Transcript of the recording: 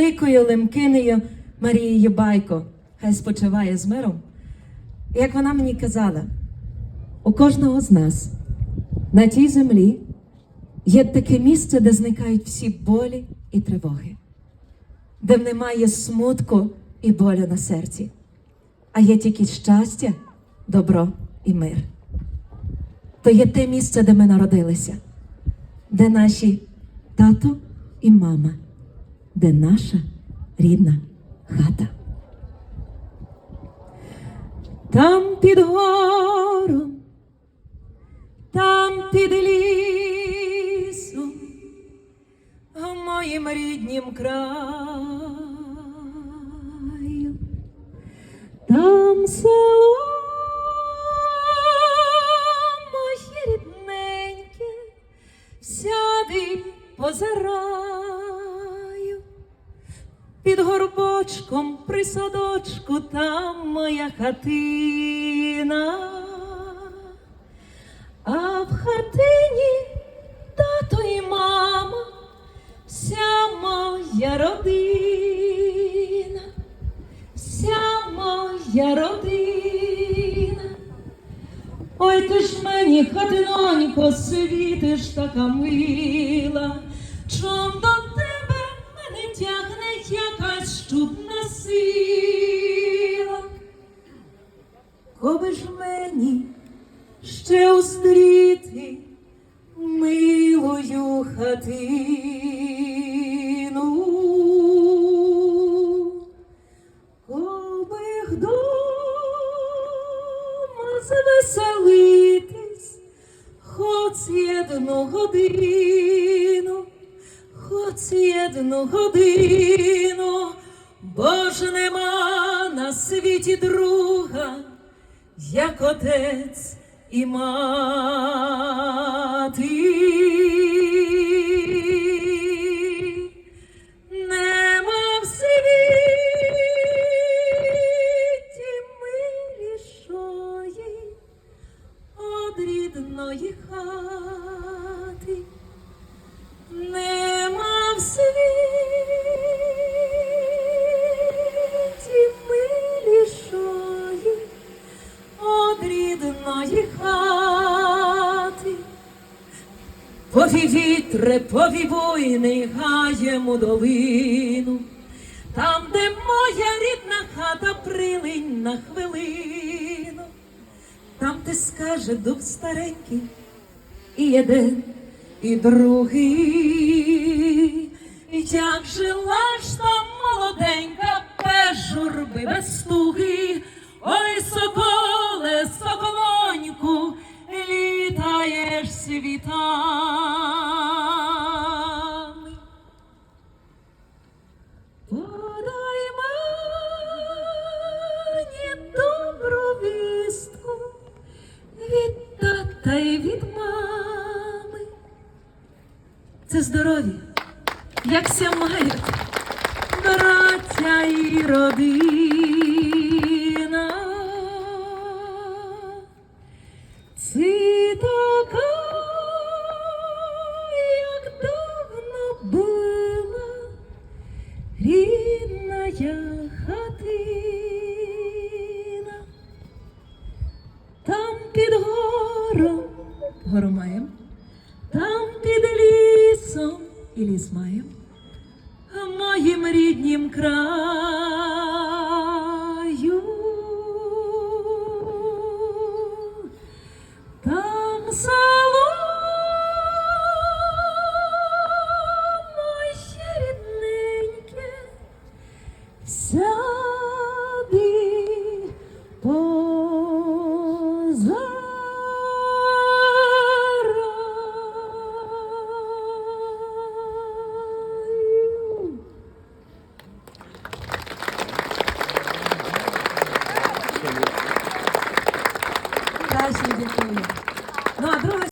великою лемкинею Марією Байко. Хай спочиває з миром. Як вона мені казала, у кожного з нас на тій землі є таке місце, де зникають всі болі і тривоги, де немає смутку і болю на серці, а є тільки щастя, добро і мир. То є те місце, де ми народилися, де наші тато і мама, де наша рідна хата. Там під гором, там під лісом, в моїм ріднім краю, там село моє рідненьке, сяди позираю. Горбочком при садочку там моя хатина, а в хатині тато і мама, вся моя родина, вся моя родина. Ой, ти ж мені, хатинонько, світиш така мила, мені ще устріти милою хатину, коби вдома звеселитись, хоч одну годину, хоч одну годину, бо ж нема на світі друга, як отець і мати. Нема в світі од рідної хати. Нема Пові вітре, пові буйний гаєм у долину, там, де моя рідна хата прилинь на хвилину, там ти скаже дух старенький, і один, і другий, як жила ж там молоденька, без журби, без туги, тата й від мами. Це здорові, як ся мають браття і родина. І ліс маєм, моїм ріднім краю. найкращою дітей. Ну а друга